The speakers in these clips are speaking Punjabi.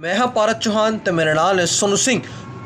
ਮੈਂ ਹਾਂ ਭਾਰਤ ਚੌਹਾਨ ਤੇ ਮੇਰੇ ਨਾਲ ਹੈ ਸੋਨੂ ਸਿੰਘ।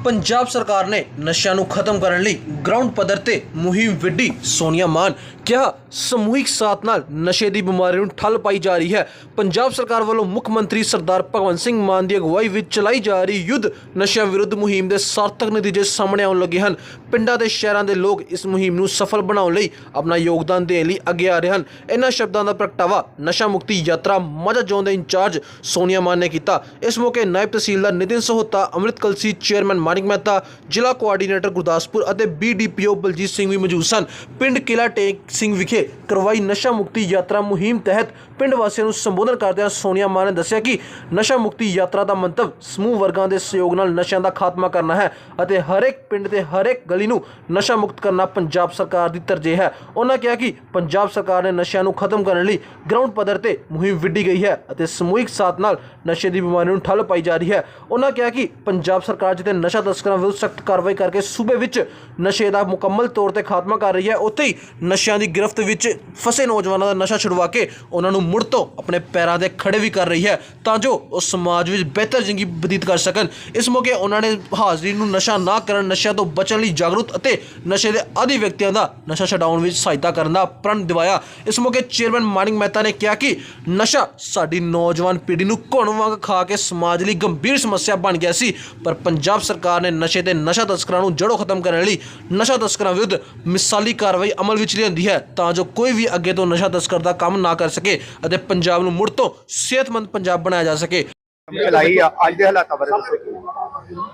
ਪੰਜਾਬ ਸਰਕਾਰ ਨੇ ਨਸ਼ਿਆਂ ਨੂੰ ਖਤਮ ਕਰਨ ਲਈ ਗਰਾਊਂਡ ਪੱਧਰ ਤੇ ਮੁਹਿੰਮ ਵਿੱਢੀ ਸੋਨੀਆ ਮਾਨ। ਕਿਹਾ, ਸਮੂਹਿਕ ਸਾਥ ਨਾਲ ਨਸ਼ੇ ਦੀ ਬਿਮਾਰੀ ਨੂੰ ਠੱਲ ਪਾਈ ਜਾ ਰਹੀ ਹੈ। ਪੰਜਾਬ ਸਰਕਾਰ ਵੱਲੋਂ ਮੁੱਖ ਮੰਤਰੀ ਸਰਦਾਰ ਭਗਵੰਤ ਸਿੰਘ ਮਾਨ ਦੀ ਅਗਵਾਈ ਵਿੱਚ ਚਲਾਈ ਜਾ ਰਹੀ ਯੁੱਧ ਨਸ਼ਿਆਂ ਵਿਰੁੱਧ ਮੁਹਿੰਮ ਦੇ ਸਾਰਥਕ ਨਤੀਜੇ ਸਾਹਮਣੇ ਆਉਣ ਲੱਗੇ ਹਨ। ਪਿੰਡਾਂ ਤੇ ਸ਼ਹਿਰਾਂ ਦੇ ਲੋਕ ਇਸ ਮੁਹਿੰਮ ਨੂੰ ਸਫਲ ਬਣਾਉਣ ਲਈ ਆਪਣਾ ਯੋਗਦਾਨ ਦੇਣ ਲਈ ਅੱਗੇ ਆ ਰਹੇ ਹਨ। ਇਹਨਾਂ ਸ਼ਬਦਾਂ ਦਾ ਪ੍ਰਗਟਾਵਾ ਨਸ਼ਾ ਮੁਕਤੀ ਯਾਤਰਾ ਮਾਝਾ ਜ਼ੋਨ ਦੇ ਇੰਚਾਰਜ ਸੋਨੀਆ ਮਾਨ ਨੇ ਕੀਤਾ। ਇਸ ਮੌਕੇ ਨਾਇਬ ਤਹਿਸੀਲਦਾਰ ਨਿਤਿਨ ਸਹੋਤਾ, ਅੰਮ੍ਰਿਤ ਕਲਸੀ ਚੇਅਰਮੈਨ ਮਾਨਿਕ ਮਹਿਤਾ, ਜ਼ਿਲ੍ਹਾ ਕੋਆਰਡੀਨੇਟਰ ਗੁਰਦਾਸਪੁਰ ਅਤੇ ਬੀਡੀਪੀਓ ਬਲਜੀਤ ਸਿੰਘ ਵੀ ਮੌਜੂਦ ਸਨ। ਪਿੰਡ ਕਿਲਾ ਟੇਕ ਸਿੰਘ ਵਿਖੇ ਕਰਵਾਈ ਨਸ਼ਾ ਮੁਕਤੀ ਯਾਤਰਾ ਮੁਹਿੰਮ ਤਹਿਤ ਪਿੰਡ ਵਾਸੀਆਂ ਨੂੰ ਸੰਬੋਧਨ ਕਰਦਿਆਂ ਸੋਨੀਆ ਮਾਨ ਨੇ ਦੱਸਿਆ ਕਿ ਨਸ਼ਾ ਮੁਕਤੀ ਯਾਤਰਾ ਦਾ ਮੰਤਵ ਸਮੂਹ ਵਰਗਾਂ ਦੇ ਸਹਿਯੋਗ ਨਾਲ ਨਸ਼ਿਆਂ ਦਾ ਖਾਤਮਾ ਕਰਨਾ ਹੈ ਅਤੇ ਹਰੇਕ ਪਿੰਡ ਤੇ ਹਰੇਕ ਗਲੀ ਨੂੰ ਨਸ਼ਾ ਮੁਕਤ ਕਰਨਾ ਪੰਜਾਬ ਸਰਕਾਰ ਦੀ ਤਰਜੀਹ ਹੈ। ਉਹਨਾਂ ਕਿਹਾ ਕਿ ਪੰਜਾਬ ਸਰਕਾਰ ਨੇ ਨਸ਼ਿਆਂ ਨੂੰ ਖਤਮ ਕਰਨ ਲਈ ਗਰਾਊਂਡ ਪੱਧਰ ਤੇ ਮੁਹਿੰਮ ਵਿੱਢੀ ਗਈ ਹੈ ਅਤੇ ਸਮੂਹਿਕ ਸਾਥ ਨਾਲ ਨਸ਼ੇ ਦੀ ਬਿਮਾਰੀ ਨੂੰ ਠੱਲ ਪਾਈ ਜਾ ਰਹੀ ਹੈ। ਉਹਨਾਂ ਕਿਹਾ ਕਿ ਪੰਜਾਬ ਸਰਕਾਰ ਜਿੱਥੇ ਨਸ਼ਾ ਤਸਕਰਾਂ ਵਿਰੁੱਧ ਸਖਤ ਕਾਰਵਾਈ ਕਰਕੇ ਸੂਬੇ ਵਿੱਚ ਨਸ਼ੇ ਦਾ ਮੁਕੰਮਲ ਤੌਰ ਤੇ ਖਾਤਮਾ ਕਰ ਰਹੀ ਹੈ, ਉੱਥੇ ਹੀ ਨਸ਼ਿਆਂ ਦੀ ਗ੍ਰਿਫਤ ਵਿੱਚ ਫਸੇ ਨੌਜਵਾਨਾਂ ਦਾ ਨਸ਼ਾ ਛੁਡਵਾ ਕੇ ਉਹਨਾਂ ਨੂੰ ਮੁੜ ਤੋਂ ਆਪਣੇ ਪੈਰਾਂ ਦੇ ਖੜੇ ਵੀ ਕਰ ਰਹੀ ਹੈ ਤਾਂ ਜੋ ਉਹ ਸਮਾਜ ਵਿੱਚ ਬਿਹਤਰ ਜ਼ਿੰਦਗੀ ਬਤੀਤ ਕਰ ਸਕਣ। ਇਸ ਮੌਕੇ ਉਹਨਾਂ ਨੇ ਹਾਜ਼ਰੀ ਨੂੰ ਨਸ਼ਾ ਨਾ ਕਰਨ, ਨਸ਼ਿਆਂ ਤੋਂ ਬਚਣ ਲਈ ਜਾਗਰੂਕ ਅਤੇ ਨਸ਼ੇ ਦੇ ਆਦੀ ਵਿਅਕਤੀਆਂ ਦਾ ਨਸ਼ਾ ਛਡਾਉਣ ਵਿੱਚ ਸਹਾਇਤਾ ਕਰਨ ਦਾ ਪ੍ਰਣ ਦਿਵਾਇਆ। ਇਸ ਮੌਕੇ ਚੇਅਰਮੈਨ ਮਾਨਿਕ ਮਹਿਤਾ ਨੇ ਕਿਹਾ ਕਿ ਨਸ਼ਾ ਸਾਡੀ ਨੌਜਵਾਨ ਪੀੜ੍ਹੀ ਨੂੰ ਘੁਣ ਵਾਂਗ ਖਾ ਕੇ ਸਮਾਜ ਲਈ ਗੰਭੀਰ ਸਮੱਸਿਆ ਬਣ ਗਿਆ ਸੀ, ਪਰ ਪੰਜਾਬ ਸਰਕਾਰ ਨੇ ਨਸ਼ੇ ਤੇ ਨਸ਼ਾ ਤਸਕਰਾਂ ਨੂੰ ਜੜੋਂ ਖਤਮ ਕਰਨ ਲਈ ਨਸ਼ਾ ਤਸਕਰਾਂ ਵਿਰੁੱਧ ਮਿਸਾਲੀ ਕਾਰਵਾਈ ਅਮਲ ਵਿੱਚ ਲਿਆਂਦੀ ਹੈ ਤਾਂ ਜੋ ਕੋਈ ਵੀ ਅੱਗੇ ਤੋਂ ਨਸ਼ਾ ਤਸਕਰ ਦਾ ਕੰਮ ਨਾ ਕਰ ਸਕੇ। ਅਤੇ ਪੰਜਾਬ ਨੂੰ ਮੁੜ ਤੋਂ ਸਿਹਤਮੰਦ ਪੰਜਾਬ ਬਣਾਇਆ ਜਾ ਸਕੇ। ਚਲਾਈ ਆ ਅੱਜ ਦੇ ਹਾਲਾਤਾਂ ਬਾਰੇ ਦੱਸੋ।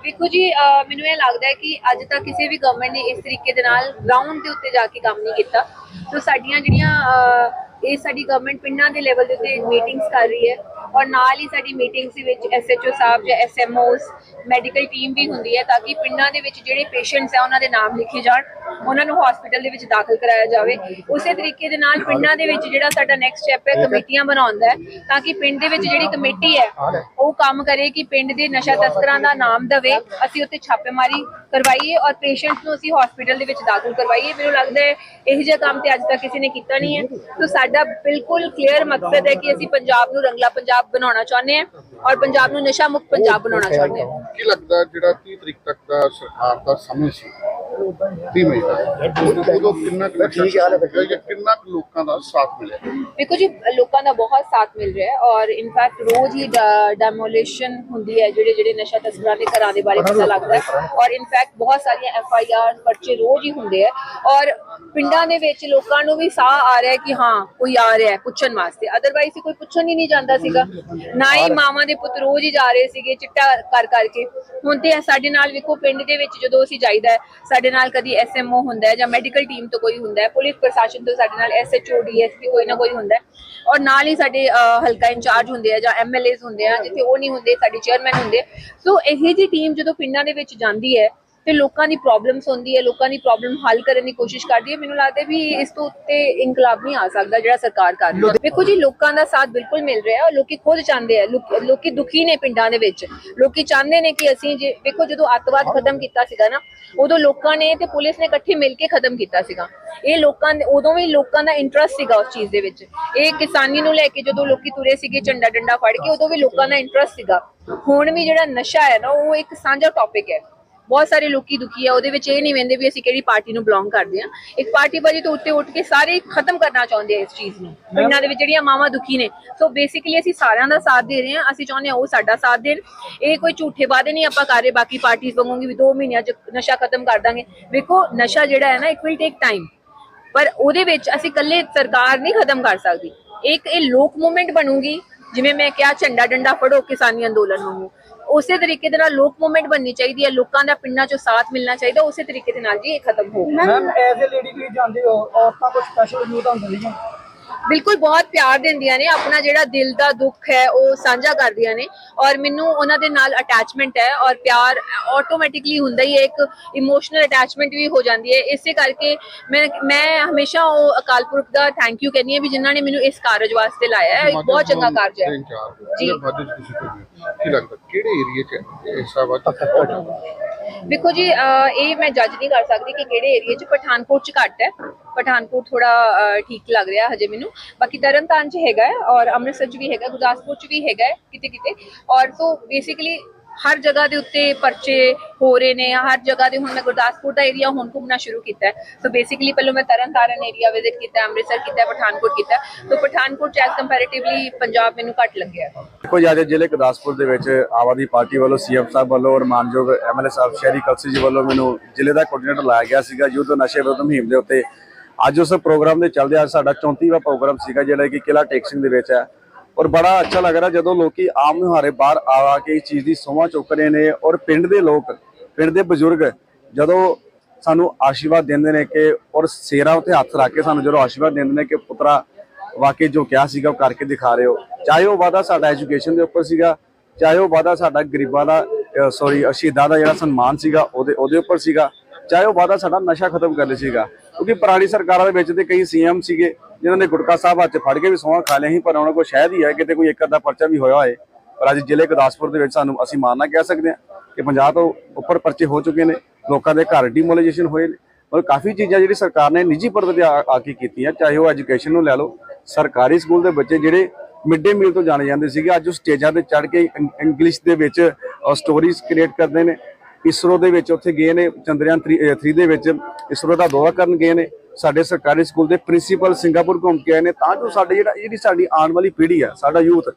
ਵੇਖੋ ਜੀ ਮੈਨੂੰ ਇਹ ਲੱਗਦਾ ਹੈ ਕਿ ਅੱਜ ਤੱਕ ਕਿਸੇ ਵੀ ਗਵਰਨਮੈਂਟ ਨੇ ਇਸ ਤਰੀਕੇ ਦੇ ਨਾਲ ਗਰਾਊਂਡ ਦੇ ਉੱਤੇ ਜਾ ਕੇ ਕੰਮ ਨਹੀਂ ਕੀਤਾ। ਸੋ ਸਾਡੀਆਂ ਜਿਹੜੀਆਂ ਇਹ ਸਾਡੀ ਗਵਰਨਮੈਂਟ ਪਿੰਡਾਂ ਦੇ ਲੈਵਲ ਦੇ ਉੱਤੇ ਮੀਟਿੰਗਸ ਕਰ ਰਹੀ ਹੈ। ਔਰ ਨਾਲ ਹੀ ਸਾਡੀ ਮੀਟਿੰਗਸ ਦੇ ਵਿੱਚ ਐਸਐਚਓ ਸਾਹਿਬ ਜਾਂ ਐਸਐਮਓਸ ਮੈਡੀਕਲ ਟੀਮ ਵੀ ਹੁੰਦੀ ਹੈ ਤਾਂ ਕਿ ਪਿੰਡਾਂ ਦੇ ਵਿੱਚ ਜਿਹੜੇ ਪੇਸ਼ੈਂਟਸ ਹੈ ਉਹਨਾਂ ਦੇ ਨਾਮ ਲਿਖੇ ਜਾਣ, ਉਹਨਾਂ ਨੂੰ ਹਸਪੀਟਲ ਦੇ ਵਿੱਚ ਦਾਖਲ ਕਰਾਇਆ ਜਾਵੇ। ਉਸੇ ਤਰੀਕੇ ਦੇ ਨਾਲ ਪਿੰਡਾਂ ਦੇ ਵਿੱਚ ਜਿਹੜਾ ਸਾਡਾ ਨੈਕਸਟ ਸਟੈਪ ਹੈ, ਕਮੇਟੀਆਂ ਬਣਾਉਂਦਾ ਹੈ ਤਾਂ ਕਿ ਪਿੰਡ ਦੇ ਵਿੱਚ ਜਿਹੜੀ ਕਮੇਟੀ ਹੈ, ਉਹ ਕੰਮ ਕਰੇ ਕਿ ਪਿੰਡ ਦੇ ਨਸ਼ਾ ਤਸਕਰਾਂ ਦਾ ਨਾਮ ਦਵੇ, ਅਸੀਂ ਉੱਤੇ ਛਾਪੇਮਾਰੀ ਕਰਵਾਈਏ ਔਰ ਪੇਸ਼ੈਂਟਸ ਨੂੰ ਅਸੀਂ ਹਸਪੀਟਲ ਦੇ ਵਿੱਚ ਦਾਖਲ ਕਰਵਾਈਏ। ਮੈਨੂੰ ਲੱਗਦਾ ਹੈ ਇਹੋ ਜਿਹਾ ਕੰਮ ਤੇ ਅੱਜ ਤੱਕ ਕਿਸੇ ਨੇ ਕੀਤਾ ਨਹੀਂ ਹੈ। ਸੋ ਸਾਡਾ ਬਿਲਕੁਲ ਕਲੀਅਰ ਮਕਸਦ ਹੈ ਕਿ ਅਸੀਂ ਪੰਜਾਬ ਨੂੰ ਰੰਗਲਾ ਪੰਜਾਬ ਬਣਾਉਣਾ ਚਾਹੁੰਦੇ ਹਾਂ ਔਰ ਪੰਜਾਬ ਨੂੰ ਨਸ਼ਾ ਮੁਕਤ ਪੰਜਾਬ ਬਣਾਉਣਾ ਚਾਹੁੰਦੇ ਹਾਂ ਕੀ ਲੱਗਦਾ ਜਿਹੜਾ 30 ਤਰੀਕ ਤੱਕ ਦਾ ਸਰਕਾਰ ਦਾ ਸਮੇਂ ਸੀ? 30 ਮਈ ਦਾ ਉਦੋਂ- ਕਿੰਨਾ ਕੁ ਕਿੰਨਾ ਕੁ ਲੋਕਾਂ ਦਾ ਸਾਥ ਮਿਲਿਆ? ਦੇਖੋ ਜੀ ਲੋਕਾਂ ਦਾ ਬਹੁਤ ਸਾਥ ਮਿਲ ਰਿਹਾ ਹੈ ਔਰ ਇਨਫੈਕਟ ਰੋਜ਼ ਹੀ ਡੈਮੋਲੀਸ਼ਨ ਹੁੰਦੀ ਹੈ ਜਿਹੜੇ ਜਿਹੜੇ ਨਸ਼ਾ ਤਸਕਰਾਂ ਦੇ ਘਰਾਂ ਦੇ ਬਾਰੇ ਪਤਾ ਲੱਗਦਾ ਹੈ ਔਰ ਇਨਫੈਕਟ ਬਹੁਤ ਸਾਰੀਆਂ ਐਫ ਆਈ ਆਰ ਪਰਚੇ ਰੋਜ਼ ਹੀ ਹੁੰਦੇ ਆ ਔਰ ਪਿੰਡਾਂ ਦੇ ਵਿੱਚ ਲੋਕਾਂ ਨੂੰ ਵੀ ਸਾਹ ਆ ਰਿਹਾ ਕਿ ਹਾਂ ਕੋਈ ਆ ਰਿਹਾ ਪੁੱਛਣ ਵਾਸਤੇ। ਅਦਰਵਾਈਜ਼ ਕੋਈ ਪੁੱਛਣ ਹੀ ਨਹੀਂ ਜਾਂਦਾ ਸੀਗਾ। ਨਾ ਹੀ ਮਾਵਾਂ ਦੇ ਪੁੱਤ ਰੋਜ਼ ਹੀ ਜਾ ਰਹੇ ਸੀਗੇ ਚਿੱਟਾ ਕਰ ਕਰਕੇ। ਹੁਣ ਤੇ ਸਾਡੇ ਨਾਲ ਵੇਖੋ ਪਿੰਡ ਦੇ ਵਿੱਚ ਜਦੋਂ ਅਸੀਂ ਜਾਈਦਾ ਸਾਡੇ ਨਾਲ ਕਦੀ ਐਸਐਮਓ ਹੁੰਦਾ ਹੈ ਜਾਂ ਮੈਡੀਕਲ ਟੀਮ ਤੋਂ ਕੋਈ ਹੁੰਦਾ ਹੈ ਪੁਲਿਸ ਪ੍ਰਸ਼ਾਸਨ ਤੋਂ ਸਾਡੇ ਨਾਲ ਐਸਐਚਓ ਡੀਐਸਪੀ ਕੋਈ ਨਾ ਕੋਈ ਹੁੰਦਾ ਹੈ। ਔਰ ਨਾਲ ਹੀ ਸਾਡੇ ਹਲਕਾ ਇੰਚਾਰਜ ਹੁੰਦੇ ਆ ਜਾਂ ਐਮਐਲਏਸ ਹੁੰਦੇ ਆ ਜਿੱਥੇ ਉਹ ਨਹੀਂ ਹੁੰਦੇ ਸਾਡੀ ਚੇਅਰਮੈਨ ਹੁੰਦੇ। ਸੋ ਇਹ ਜੀ ਟੀਮ ਜਦੋਂ ਪਿੰਡਾਂ ਦੇ ਵਿੱਚ ਜਾਂਦੀ ਹੈ ਤੇ ਲੋਕਾਂ ਦੀ ਪ੍ਰੋਬਲਮਸ ਹੁੰਦੀ ਹੈ ਲੋਕਾਂ ਦੀ ਪ੍ਰੋਬਲਮ ਹੱਲ ਕਰਨ ਦੀ ਕੋਸ਼ਿਸ਼ ਕਰਦੀ ਹੈ। ਮੈਨੂੰ ਲੱਗਦਾ ਵੀ ਇਸ ਤੋਂ ਉੱਤੇ ਇਨਕਲਾਬ ਨਹੀਂ ਆ ਸਕਦਾ ਜਿਹੜਾ ਸਰਕਾਰ ਕਰ ਰਹੀ ਹੈ। ਵੇਖੋ ਜੀ ਲੋਕਾਂ ਦਾ ਸਾਥ ਬਿਲਕੁਲ ਮਿਲ ਰਿਹਾ ਹੈ। ਲੋਕੀ ਖੁਦ ਚਾਹੁੰਦੇ ਆ ਲੋਕ- ਦੁਖੀ ਨੇ ਪਿੰਡਾਂ ਦੇ ਵਿੱਚ। ਲੋਕੀ ਚਾਹੁੰਦੇ ਨੇ ਕਿ ਅਸੀਂ ਜੇ ਵੇਖੋ ਜਦੋਂ ਅੱਤਵਾਦ ਖਤਮ ਕੀਤਾ ਸੀਗਾ ਨਾ ਉਦੋਂ ਲੋਕਾਂ ਨੇ ਤੇ ਪੁਲਿਸ ਨੇ ਇਕੱਠੇ ਮਿਲ ਕੇ ਖਤਮ ਕੀਤਾ ਸੀਗਾ। ਇਹ ਲੋਕਾਂ ਦੇ ਉਦੋਂ ਵੀ ਲੋਕਾਂ ਦਾ ਇੰਟਰਸਟ ਸੀਗਾ ਉਸ ਚੀਜ਼ ਦੇ ਵਿੱਚ। ਇਹ ਕਿਸਾਨੀ ਨੂੰ ਲੈ ਕੇ ਜਦੋਂ ਲੋਕੀ ਤੁਰੇ ਸੀਗੇ ਝੰਡਾ ਡੰਡਾ ਫੜ ਕੇ ਉਦੋਂ ਵੀ ਲੋਕਾਂ ਦਾ ਇੰਟਰਸਟ ਸੀਗਾ। ਹੁਣ ਵੀ ਜਿਹੜਾ ਨਸ਼ਾ ਹੈ ਨਾ ਉਹ ਇੱਕ ਸਾਂਝਾ ਟੌਪਿਕ ਹੈ। ਬਹੁਤ ਸਾਰੇ ਲੋਕੀ ਦੁਖੀ ਆ ਉਹਦੇ ਵਿੱਚ ਇਹ ਨਹੀਂ ਵੰਦੇ ਵੀ ਅਸੀਂ ਕਿਹੜੀ ਪਾਰਟੀ ਨੂੰ ਬਿਲੋਂਗ ਕਰਦੇ ਆ ਇੱਕ ਪਾਰਟੀ ਬਾਜੀ ਤੋਂ ਉੱਤੇ ਉੱਠ ਕੇ ਸਾਰੇ ਖਤਮ ਕਰਨਾ ਚਾਹੁੰਦੇ ਆ ਇਸ ਚੀਜ਼ ਨੂੰ। ਪਿੰਡਾਂ ਦੇ ਵਿੱਚ ਜਿਹੜੀਆਂ ਮਾਵਾਂ ਦੁਖੀ ਨੇ ਸੋ ਬੇਸਿਕਲੀ ਅਸੀਂ ਸਾਰਿਆਂ ਦਾ ਸਾਥ ਦੇ ਰਹੇ ਹਾਂ ਅਸੀਂ ਚਾਹੁੰਦੇ ਹਾਂ ਉਹ ਸਾਡਾ ਸਾਥ ਦੇਣ। ਇਹ ਕੋਈ ਝੂਠੇ ਵਾਅਦੇ ਨਹੀਂ ਆਪਾਂ ਕਰ ਰਹੇ ਬਾਕੀ ਪਾਰਟੀਆਂ ਵਾਂਗੂ ਵੀ 2 ਮਹੀਨਿਆਂ ਚ ਨਸ਼ਾ ਖਤਮ ਕਰ ਦਾਂਗੇ। ਵੇਖੋ ਨਸ਼ਾ ਜਿਹੜਾ ਹੈ ਨਾ ਇਟ ਵਿਲ ਟੇਕ ਟਾਈਮ ਪਰ ਉਹਦੇ ਵਿੱਚ ਅਸੀਂ ਇਕੱਲੇ ਸਰਕਾਰ ਨਹੀਂ ਖਤਮ ਕਰ ਸਕਦੀ। ਇੱਕ ਇਹ ਲੋਕ ਮੂਵਮੈਂਟ ਬਣੂਗੀ ਜਿਵੇਂ ਮੈਂ ਕਿਹਾ ਝੰਡਾ ਡੰਡਾ ਫੜੋ ਕਿਸਾਨੀ ਅੰਦੋਲਨ ਨੂੰ ਉਸੇ ਤਰੀਕੇ ਦੇ ਨਾਲ ਲੋਕ ਮੂਵਮੈਂਟ ਬਣਨੀ ਚਾਹੀਦੀ ਹੈ ਲੋਕਾਂ ਦਾ ਪਿੰਡਾਂ 'ਚੋਂ ਸਾਥ ਮਿਲਣਾ ਚਾਹੀਦਾ ਉਸੇ ਤਰੀਕੇ ਦੇ ਨਾਲ ਜੀ ਇਹ ਖਤਮ ਹੋਊਗਾ ਮੈਮ ਐਜ਼ ਅ ਲੇਡੀ ਤੁਸੀਂ ਜਾਂਦੇ ਹੋ ਔਰਤਾਂ ਕੋਲ ਸਪੈਸ਼ਲ ਯੂਥ ਹੁੰਦੇ ਨੇ ਬਿਲਕੁਲ ਬਹੁਤ ਪਿਆਰ ਦਿੰਦੀਆਂ ਨੇ ਆਪਣਾ ਜਿਹੜਾ ਦਿਲ ਦਾ ਦੁੱਖ ਹੈ ਉਹ ਸਾਂਝਾ ਕਰਦੀਆਂ ਨੇ ਔਰ ਮੈਨੂੰ ਉਹਨਾਂ ਦੇ ਨਾਲ ਅਟੈਚਮੈਂਟ ਹੈ ਔਰ ਪਿਆਰ ਆਟੋਮੈਟਿਕਲੀ ਹੁੰਦਾ ਹੀ ਹੈ ਇੱਕ ਇਮੋਸ਼ਨਲ ਅਟੈਚਮੈਂਟ ਵੀ ਹੋ ਜਾਂਦੀ ਹੈ। ਇਸੇ ਕਰਕੇ ਮੈਂ ਮੈਂ ਹਮੇਸ਼ਾ ਉਹ ਅਕਾਲ ਪੁਰਖ ਦਾ ਥੈਂਕ ਯੂ ਕਹਿੰਦੀ ਹਾਂ ਵੀ ਜਿਨ੍ਹਾਂ ਨੇ ਮੈਨੂੰ ਇਸ ਕਾਰਜ ਵਾਸਤੇ ਲਾਇਆ ਹੈ ਇੱਕ ਬਹੁਤ ਚੰਗਾ ਕਾਰਜ ਹੈ। ਜੀ। ਕੀ ਲੱਗਦਾ? ਕਿਹੜੇ ਏਰੀਏ 'ਚ ਇਸ ਵਾਰ ਦੇਖੋ ਜੀ ਅਹ ਇਹ ਮੈਂ ਜੱਜ ਨਹੀਂ ਕਰ ਸਕਦੀ ਕਿ ਕਿਹੜੇ ਏਰੀਆ 'ਚ ਪਠਾਨਕੋਟ 'ਚ ਘੱਟ ਹੈ। ਪਠਾਨਕੋਟ ਥੋੜਾ ਠੀਕ ਲੱਗ ਰਿਹਾ ਹਜੇ ਮੈਨੂੰ। ਬਾਕੀ ਤਰਨਤਾਰਨ ਚ ਹੈਗਾ ਹੈ ਔਰ ਅੰਮ੍ਰਿਤਸਰ ਚ ਵੀ ਹੈਗਾ ਗੁਰਦਾਸਪੁਰ ਚ ਵੀ ਹੈਗਾ ਹੈ ਕਿਤੇ ਕਿਤੇ ਔਰ ਤੋਂ ਬੇਸਿਕਲੀ ਹਰ ਜਗ੍ਹਾ ਦੇ ਉੱਤੇ ਪਰਚੇ ਹੋ ਰਹੇ ਨੇ ਹਰ ਜਗ੍ਹਾ ਦੇ ਹੁਣ ਮੈਂ ਗੁਰਦਾਸਪੁਰ ਦਾ ਏਰੀਆ ਹੁਣ ਘੁੰਮਣਾ ਸ਼ੁਰੂ ਕੀਤਾ ਹੈ। ਸੋ ਬੇਸਿਕਲੀ ਪਹਿਲਾਂ ਮੈਂ ਤਰਨਤਾਰਨ ਏਰੀਆ ਵਿਜ਼ਿਟ ਕੀਤਾ ਹੈ, ਅੰਮ੍ਰਿਤਸਰ ਕੀਤਾ ਹੈ, ਪਠਾਨਕੋਟ ਕੀਤਾ। ਹੈ। ਤਾਂ ਪਠਾਨਕੋਟ ਚ ਐਸ ਕੰਪੈਰੀਟਿਵਲੀ ਪੰਜਾਬ ਮੈਨੂੰ ਘੱਟ ਲੱਗਿਆ ਹੈ। ਦੇਖੋ ਜੀ ਅੱਜ ਜ਼ਿਲ੍ਹੇ ਗੁਰਦਾਸਪੁਰ ਦੇ ਵਿੱਚ ਆਮ ਆਦਮੀ ਪਾਰਟੀ ਵੱਲੋਂ ਸੀਐਮ ਸਾਹਿਬ ਵੱਲੋਂ ਔਰ ਮਾਨਯੋਗ ਐਮਐਲਏ ਸਾਹਿਬ ਸ਼ਹਿਰੀ ਕਲਸੀ ਜੀ ਵੱਲੋਂ ਮੈਨੂੰ ਜ਼ਿਲ੍ਹੇ ਦਾ ਕੋਆਰਡੀਨੇਟਰ ਲਾਇਆ ਗਿਆ ਸੀਗਾ ਯੁੱਧ ਨਸ਼ੇ ਵਿਰੁੱਧ ਮੁਹਿੰਮ ਦੇ ਉੱਤੇ। ਅੱਜ ਉਸ ਪ੍ਰੋਗਰਾਮ ਦੇ ਚੱਲਦੇ ਅੱਜ ਸਾਡਾ 34ਵਾਂ ਪ੍ਰੋਗਰਾਮ ਸੀਗਾ ਜਿਹੜਾ ਕਿ ਕਿਲਾ ਟੇਕ ਸਿੰਘ ਦੇ ਵਿੱਚ ਹੈ। ਔਰ ਬੜਾ ਅੱਛਾ ਲੱਗ ਰਿਹਾ ਜਦੋਂ ਲੋਕੀ ਆਮ ਮੁਹਾਰੇ ਬਾਹਰ ਆ ਆ ਕੇ ਇਸ ਚੀਜ਼ ਦੀ ਸੋਹਾਂ ਚੁੱਕ ਰਹੇ ਨੇ ਔਰ ਪਿੰਡ ਦੇ ਲੋਕ, ਪਿੰਡ ਦੇ ਬਜ਼ੁਰਗ ਜਦੋਂ ਸਾਨੂੰ ਆਸ਼ੀਰਵਾਦ ਦਿੰਦੇ ਨੇ ਕਿ ਔਰ ਸੇਰਾ ਉੱਤੇ ਹੱਥ ਰੱਖ ਕੇ ਸਾਨੂੰ ਜਦੋਂ ਆਸ਼ੀਰਵਾਦ ਦਿੰਦੇ ਨੇ ਕਿ ਪੁੱਤਰਾ ਵਾਕਈ ਜੋ ਕਿਹਾ ਸੀਗਾ ਉਹ ਕਰਕੇ ਦਿਖਾ ਰਹੇ ਹੋ। ਚਾਹੇ ਉਹ ਵਾਦਾ ਸਾਡਾ ਐਜੂਕੇਸ਼ਨ ਦੇ ਉੱਪਰ ਸੀਗਾ, ਚਾਹੇ ਉਹ ਵਾਦਾ ਸਾਡਾ ਗਰੀਬਾਂ ਦਾ ਸੌਰੀ ਸ਼ਹੀਦਾਂ ਦਾ ਜਿਹੜਾ ਸਨਮਾਨ ਸੀਗਾ ਉਹਦੇ ਉਹਦੇ ਉੱਪਰ ਸੀਗਾ, ਚਾਹੇ ਉਹ ਵਾਦਾ ਸਾਡਾ ਨਸ਼ਾ ਖਤਮ ਕਰ ਕਰਨੇ ਸੀਗਾ। ਕਿਉਂਕਿ ਪੁਰਾਣੀ ਸਰਕਾਰਾਂ ਦੇ ਵਿੱਚ ਤੇ ਕਈ ਸੀਐਮ ਸੀਗੇ ਜਿਨ੍ਹਾਂ ਨੇ ਗੁਟਕਾ ਸਾਹਿਬ ਅੱਜ ਫੜ ਕੇ ਵੀ ਸੋਹਾਂ ਖਾ ਲਿਆ ਸੀ, ਪਰ ਉਹਨਾਂ ਕੋਲ ਸ਼ਾਇਦ ਹੀ ਹੈ, ਕਿਤੇ ਕੋਈ ਇੱਕ ਅੱਧਾ ਪਰਚਾ ਵੀ ਹੋਇਆ ਹੋਏ। ਪਰ ਅੱਜ ਜ਼ਿਲ੍ਹੇ ਗੁਰਦਾਸਪੁਰ ਦੇ ਵਿੱਚ ਸਾਨੂੰ ਅਸੀਂ ਮਾਰਨਾ ਕਹਿ ਸਕਦੇ ਹਾਂ ਕਿ 50 ਤੋਂ ਉੱਪਰ ਪਰਚੇ ਹੋ ਚੁੱਕੇ ਨੇ, ਲੋਕਾਂ ਦੇ ਘਰ ਡੀਮੋਲਾਈਜੇਸ਼ਨ ਹੋਏ ਨੇ। ਔਰ ਕਾਫੀ ਚੀਜ਼ਾਂ ਜਿਹੜੀ ਸਰਕਾਰ ਨੇ ਨਿੱਜੀ ਪੱਧਰ ਤੇ ਆ ਕੇ ਕੀਤੀਆਂ, ਚਾਹੇ ਉਹ ਐਜੂਕੇਸ਼ਨ ਨੂੰ ਲੈ ਲਓ, ਸਰਕਾਰੀ ਸਕੂਲ ਦੇ ਬੱਚੇ ਜਿਹੜੇ ਮਿਡ ਡੇ ਮੀਲ ਤੋਂ ਜਾਣੇ ਜਾਂਦੇ ਸੀਗੇ, ਅੱਜ ਉਹ ਸਟੇਜਾਂ ਤੇ ਚੜ੍ਹ ਕੇ ਇੰਗਲਿਸ਼ ਦੇ ਵਿੱਚ ਸਟੋਰੀਜ਼ ਕ੍ਰੀਏਟ ਕਰਦੇ ਨੇ। ਇਸਰੋ ਦੇ ਵਿੱਚ ਉੱਥੇ ਗਏ ਨੇ, ਚੰਦਰਯਾਨ 3 ਦੇ ਵਿੱਚ ਇਸਰੋ ਦਾ ਦੌਰਾ ਕਰਨ ਗਏ ਨੇ। ਸਾਡੇ ਸਰਕਾਰੀ ਸਕੂਲ ਦੇ ਪ੍ਰਿੰਸੀਪਲ ਸਿੰਗਾਪੁਰ ਘੁੰਮ ਕੇ ਆਏ ਨੇ, ਤਾਂ ਜੋ ਸਾਡੇ ਜਿਹੜਾ ਜਿਹੜੀ ਸਾਡੀ ਆਉਣ ਵਾਲੀ ਪੀੜ੍ਹੀ ਆ, ਸਾਡਾ ਯੂਥ,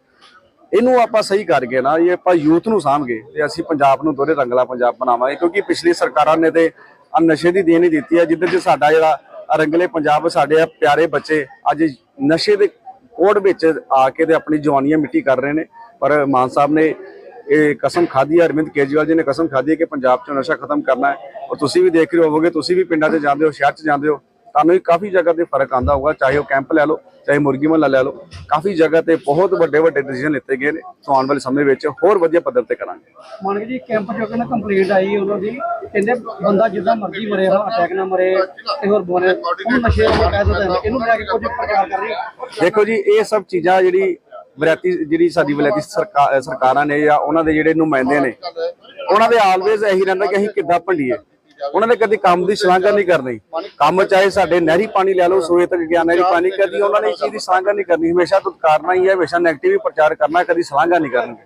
ਇਹਨੂੰ ਆਪਾਂ ਸਹੀ ਕਰਕੇ ਨਾ, ਇਹ ਆਪਾਂ ਯੂਥ ਨੂੰ ਸਾਂਭਗੇ ਤੇ ਅਸੀਂ ਪੰਜਾਬ ਨੂੰ ਦੋਹਰੇ ਰੰਗਲਾ ਪੰਜਾਬ ਬਣਾਵਾਂਗੇ, ਕਿਉਂਕਿ ਪਿਛਲੀ ਸਰਕਾਰਾਂ ਨੇ ਤੇ ਆਹ ਨਸ਼ੇ ਦੀ ਦੇਣ ਹੀ ਦਿੱਤੀ ਹੈ ਜਿੱਧਰ ਚ ਸਾਡਾ ਜਿਹੜਾ ਰੰਗਲੇ ਪੰਜਾਬ ਸਾਡੇ ਆ ਪਿਆਰੇ ਬੱਚੇ, ਅੱਜ ਨਸ਼ੇ ਦੇ ਕੋੜ ਵਿੱਚ ਆ ਕੇ ਤੇ ਆਪਣੀ ਜਵਾਨੀਆਂ ਮਿੱਟੀ ਕਰ ਰਹੇ ਨੇ, ਪਰ ਮਾਨ ਸਾਹਿਬ ਨੇ ਇਹ ਕਸਮ ਖਾਧੀ ਹੈ ਅਰਵਿੰਦ ਕੇਜਰੀਵਾਲ ਜੀ ਨੇ ਕਸਮ ਖਾਧੀ ਹੈ ਕਿ ਪੰਜਾਬ 'ਚੋਂ ਨਸ਼ਾ ਖਤਮ ਕਰਨਾ ਹੈ, ਔਰ ਤੁਸੀਂ ਵੀ ਦੇਖ ਰਹੇ ਹੋਵੋਗੇ, ਤੁਸੀਂ ਵੀ ਪਿੰਡਾਂ 'ਚ ਜਾਂਦੇ ਹੋ, ਸ਼ਹਿਰ 'ਚ ਜਾਂਦੇ ਹੋ ਤੁਹਾਨੂੰ ਕਾਫੀ ਜਗ੍ਹਾ ਤੇ ਫ਼ਰਕ ਆਂਦਾ ਹੋਊਗਾ ਚਾਹੇ ਉਹ ਕੈਂਪ ਲੈ ਲਓ ਚਾਹੇ ਮੁਰਗੀ ਮਹੱਲਾ ਲੈ ਲਓ ਕਾਫੀ ਜਗ੍ਹਾ ਤੇ ਬਹੁਤ ਵੱਡੇ ਵੱਡੇ ਡਿਸੀਜਨ ਲਿੱਤੇ ਗਏ ਨੇ ਸੋ ਆਉਣ ਵਾਲੇ ਸਮੇਂ ਵਿੱਚ ਹੋਰ ਵਧੀਆ ਪੱਧਰ ਤੇ ਕਰਾਂਗੇ। ਮੰਨ ਜੀ ਕੈਂਪ ਚੋਂ ਕਹਿੰਦਾ ਕੰਪਲੀਟ ਆਈ ਉਹਨਾਂ ਦੀ? ਕਹਿੰਦੇ ਬੰਦਾ ਜਿੱਦਾਂ ਮਰਜ਼ੀ ਮਰੇ ਹਾਂ ਅਟੈਕ ਨਾ ਮਰੇ ਤੇ ਹੋਰ ਬੋਲੇ। ਉਹ ਨਸ਼ੇ ਵਾਲਾ ਕਹਿ ਦਿੰਦੇ ਨੇ ਇਹਨੂੰ ਲੈ ਕੇ ਕੁਝ ਪ੍ਰਚਾਰ ਕਰ ਰਹੀ ਦੇਖੋ ਜੀ ਇਹ ਸਭ ਚੀਜ਼ਾਂ ਜਿਹੜੀ ਵੈਰਾਈਟੀ ਜਿਹੜੀ ਸਾਡੀ ਸਰਕਾਰ ਸਰਕਾਰਾਂ ਨੇ ਜਾਂ ਉਹਨਾਂ ਦੇ ਜਿਹੜੇ ਨੁਮਾਇੰਦੇ ਨੇ ਉਹਨਾਂ ਦੇ ਆਲਵੇਜ਼ ਇਹੀ ਰਹਿੰਦਾ ਕਿ ਅਸੀਂ ਕਿੱਦਾਂ ਭੰਡੀਏ। ਉਹਨਾਂ ਨੇ ਕਦੀ ਕੰਮ ਦੀ ਸ਼ਲਾਘਾ ਨਹੀਂ ਕਰਨੀ। ਕੰਮ ਚਾਹੇ ਸਾਡੇ ਨਹਿਰੀ ਪਾਣੀ ਲੈ ਲਓ ਸੂਏ ਤੱਕ ਗਿਆ ਨਹਿਰੀ ਪਾਣੀ ਕਦੀ ਉਹਨਾਂ ਨੇ ਇਸ ਚੀਜ਼ ਦੀ ਸ਼ਲਾਘਾ ਨਹੀਂ ਕਰਨੀ। ਹਮੇਸ਼ਾ ਤੁਤਕਾਰਨਾ ਹੀ ਹੈ ਹਮੇਸ਼ਾ ਨੈਗੇਟਿਵ ਹੀ ਪ੍ਰਚਾਰ ਕਰਨਾ ਕਦੀ ਸ਼ਲਾਘਾ ਨਹੀਂ ਕਰਨਗੇ।